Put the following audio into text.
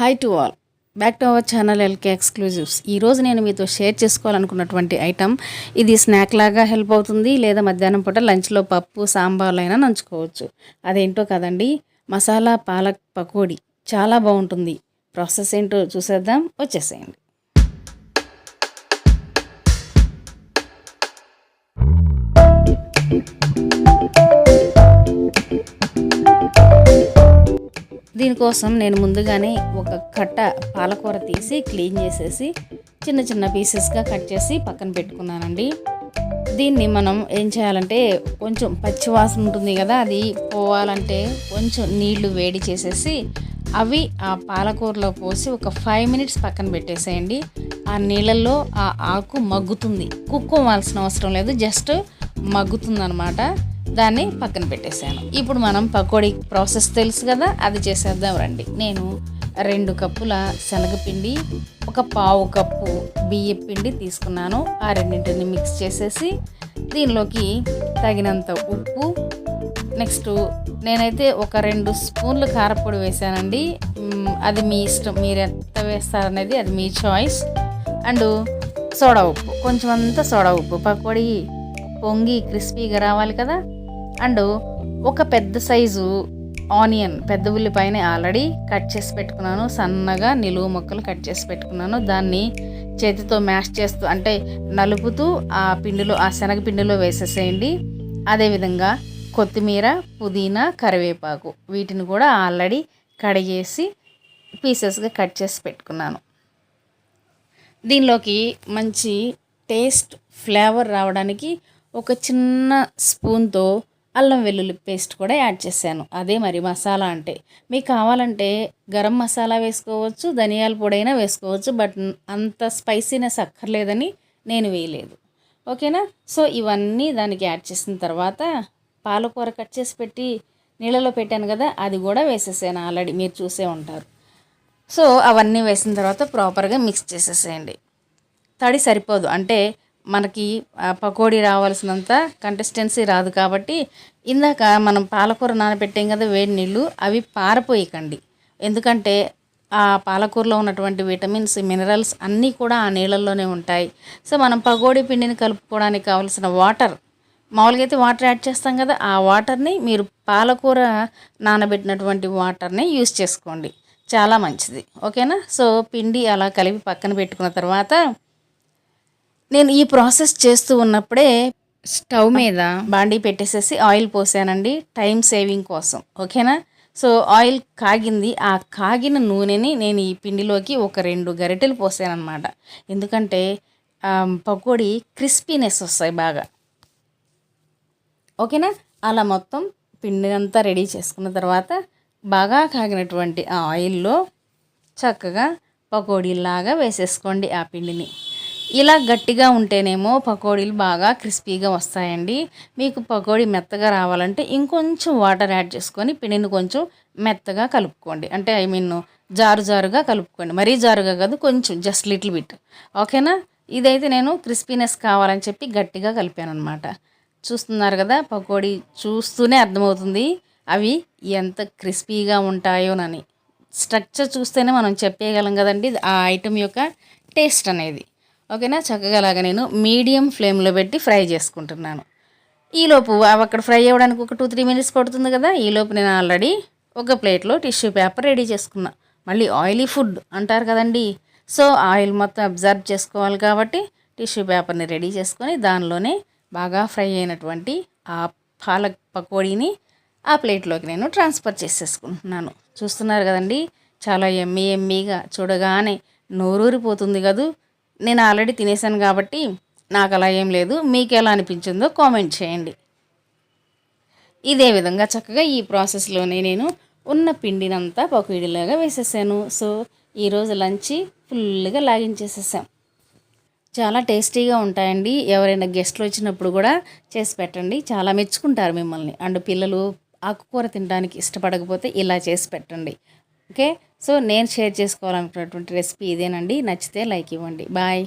Hi to all back to our channel LK exclusives ఈరోజు నేను మీతో షేర్ చేసుకోవాలనుకున్నటువంటి ఐటమ్ ఇది స్నాక్ లాగా హెల్ప్ అవుతుంది. లేదా మధ్యాహ్నం పూట లంచ్లో పప్పు సాంబార్లు అయినా నంచుకోవచ్చు. అదేంటో కదండి. మసాలా పాలక్ పకోడీ చాలా బాగుంటుంది. ప్రాసెస్ ఏంటో చూసేద్దాం. వచ్చేసేయండి. దీనికోసం నేను ముందుగానే ఒక కట్ట పాలకూర తీసి క్లీన్ చేసేసి చిన్న చిన్న పీసెస్గా కట్ చేసి పక్కన పెట్టుకున్నానండి. దీన్ని మనం ఏం చేయాలంటే కొంచెం పచ్చివాసన ఉంటుంది కదా అది పోవాలంటే కొంచెం నీళ్ళు వేడి చేసేసి అవి ఆ పాలకూరలో పోసి ఒక ఫైవ్ మినిట్స్ పక్కన పెట్టేసేయండి. ఆ నీళ్ళల్లో ఆ ఆకు మగ్గుతుంది. కుక్కోవాల్సిన అవసరం లేదు జస్ట్ మగ్గుతుంది అనమాట దాన్ని పక్కన పెట్టేశాను. ఇప్పుడు మనం పకోడీ ప్రాసెస్ తెలుసు కదా అది చేసేద్దాం రండి. నేను రెండు కప్పుల శనగపిండి ఒక పావు కప్పు బియ్య పిండి తీసుకున్నాను. ఆ రెండింటిని మిక్స్ చేసేసి దీనిలోకి తగినంత ఉప్పు నెక్స్ట్ నేనైతే ఒక రెండు స్పూన్లు కారపొడి వేసానండి అది మీ ఇష్టం మీరు ఎంత వేస్తారనేది అది మీ చాయిస్ అండ్ సోడా ఉప్పు కొంచెం అంతా సోడా ఉప్పు. పకోడీ పొంగి క్రిస్పీగా రావాలి కదా అండ్ ఒక పెద్ద సైజు ఆనియన్ పెద్ద ఉల్లిపాయని ఆల్రెడీ కట్ చేసి పెట్టుకున్నాను. సన్నగా నిలువు ముక్కలు కట్ చేసి పెట్టుకున్నాను. దాన్ని చేతితో మ్యాష్ చేస్తూ అంటే నలుపుతూ ఆ పిండిలో ఆ శనగ పిండిలో వేసేసేయండి. అదేవిధంగా కొత్తిమీర పుదీనా కరివేపాకు వీటిని కూడా ఆల్రెడీ కడిగేసి పీసెస్గా కట్ చేసి పెట్టుకున్నాను. దీనిలోకి మంచి టేస్ట్ ఫ్లేవర్ రావడానికి ఒక చిన్న స్పూన్తో అల్లం వెల్లుల్లి పేస్ట్ కూడా యాడ్ చేశాను. అదే మరి మసాలా అంటే. మీకు కావాలంటే గరం మసాలా వేసుకోవచ్చు ధనియాల పొడైనా వేసుకోవచ్చు బట్ అంత స్పైసీనెస్ అక్కర్లేదని నేను వేయలేదు. ఓకేనా? సో ఇవన్నీ దానికి యాడ్ చేసిన తర్వాత పాలకూర కట్ చేసి పెట్టి నీళ్ళలో పెట్టాను కదా అది కూడా వేసేసాను ఆల్రెడీ. మీరు చూసే ఉంటారు. సో అవన్నీ వేసిన తర్వాత ప్రాపర్గా మిక్స్ చేసేసేయండి. తడి సరిపోదు. అంటే మనకి ఆ, పకోడీ రావాల్సినంత కన్సిస్టెన్సీ రాదు కాబట్టి ఇందాక మనం పాలకూర నానబెట్టాం కదా వేడి నీళ్ళు అవి పారపోయకండి. ఎందుకంటే ఆ పాలకూరలో ఉన్నటువంటి విటమిన్స్ మినరల్స్ అన్నీ కూడా ఆ నీళ్ళల్లోనే ఉంటాయి. సో మనం పకోడీ పిండిని కలుపుకోవడానికి కావాల్సిన వాటర్ మామూలుగా అయితే వాటర్ యాడ్ చేస్తాం కదా ఆ వాటర్ని మీరు పాలకూర నానబెట్టినటువంటి వాటర్ని యూస్ చేసుకోండి. చాలా మంచిది. ఓకేనా? సో పిండి అలా కలిపి పక్కన పెట్టుకున్న తర్వాత నేను ఈ ప్రాసెస్ చేస్తూ ఉన్నప్పుడే స్టవ్ మీద బాండీ పెట్టేసేసి ఆయిల్ పోసానండి టైం సేవింగ్ కోసం. ఓకేనా? సో ఆయిల్ కాగింది. ఆ కాగిన నూనెని నేను ఈ పిండిలోకి ఒక రెండు గరిటెలు పోసానమాట ఎందుకంటే పకోడీ క్రిస్పీనెస్ వస్తాయి బాగా. ఓకేనా? అలా మొత్తం పిండి అంతా రెడీ చేసుకున్న తర్వాత బాగా కాగినటువంటి ఆ ఆయిల్లో చక్కగా పకోడీలాగా వేసేసుకోండి ఆ పిండిని. ఇలా గట్టిగా ఉంటేనేమో పకోడీలు బాగా క్రిస్పీగా వస్తాయండి. మీకు పకోడీ మెత్తగా రావాలంటే ఇంకొంచెం వాటర్ యాడ్ చేసుకొని పిండిని కొంచెం మెత్తగా కలుపుకోండి. అంటే ఐ మీన్ జారు జారుగా కలుపుకోండి. మరీ జారుగా కాదు కొంచెం జస్ట్ లిటిల్ బిట్. ఓకేనా? ఇదైతే నేను క్రిస్పీనెస్ కావాలని చెప్పి గట్టిగా కలిపాను అనమాట చూస్తున్నారు కదా పకోడీ చూస్తూనే అర్థమవుతుంది అవి ఎంత క్రిస్పీగా ఉంటాయోనని. స్ట్రక్చర్ చూస్తేనే మనం చెప్పేయగలం కదండి ఆ ఐటెం యొక్క టేస్ట్ అనేది. ఓకేనా? చక్కగా లాగా నేను మీడియం ఫ్లేమ్లో పెట్టి ఫ్రై చేసుకుంటున్నాను. ఈలోపు అవి అక్కడ ఫ్రై అవ్వడానికి ఒక టూ త్రీ మినిట్స్ పడుతుంది కదా? ఈలోపు నేను ఆల్రెడీ ఒక ప్లేట్లో టిష్యూ పేపర్ రెడీ చేసుకున్నా. మళ్ళీ ఆయిలీ ఫుడ్ అంటారు కదండి. సో ఆయిల్ మొత్తం అబ్జర్వ్ చేసుకోవాలి కాబట్టి టిష్యూ పేపర్ని రెడీ చేసుకొని దానిలోనే బాగా ఫ్రై అయినటువంటి ఆ పాలక్ పకోడీని ఆ ప్లేట్లోకి నేను ట్రాన్స్ఫర్ చేసేసుకుంటున్నాను. చూస్తున్నారు కదండి? చాలా ఎమ్మి ఎమ్మీగా చూడగానే నోరూరిపోతుంది కదూ. నేను ఆల్రెడీ తినేసాను కాబట్టి నాకు అలా ఏం లేదు. మీకు ఎలా అనిపించిందో కామెంట్ చేయండి. ఇదే విధంగా చక్కగా ఈ ప్రాసెస్లోనే నేను ఉన్న పిండినంతా పకోడీలాగా వేసేసాను. సో ఈరోజు లంచ్ ఫుల్గా లాగించేసేసాం. చాలా టేస్టీగా ఉంటాయండి. ఎవరైనా గెస్ట్లు వచ్చినప్పుడు కూడా చేసి పెట్టండి. చాలా మెచ్చుకుంటారు మిమ్మల్ని. అండ్ పిల్లలు ఆకుకూర తినడానికి ఇష్టపడకపోతే ఇలా చేసి పెట్టండి. ఓకే? సో నేను షేర్ చేసుకోవాలనుకున్నటువంటి రెసిపీ ఇదేనండి. నచ్చితే లైక్ ఇవ్వండి. బాయ్.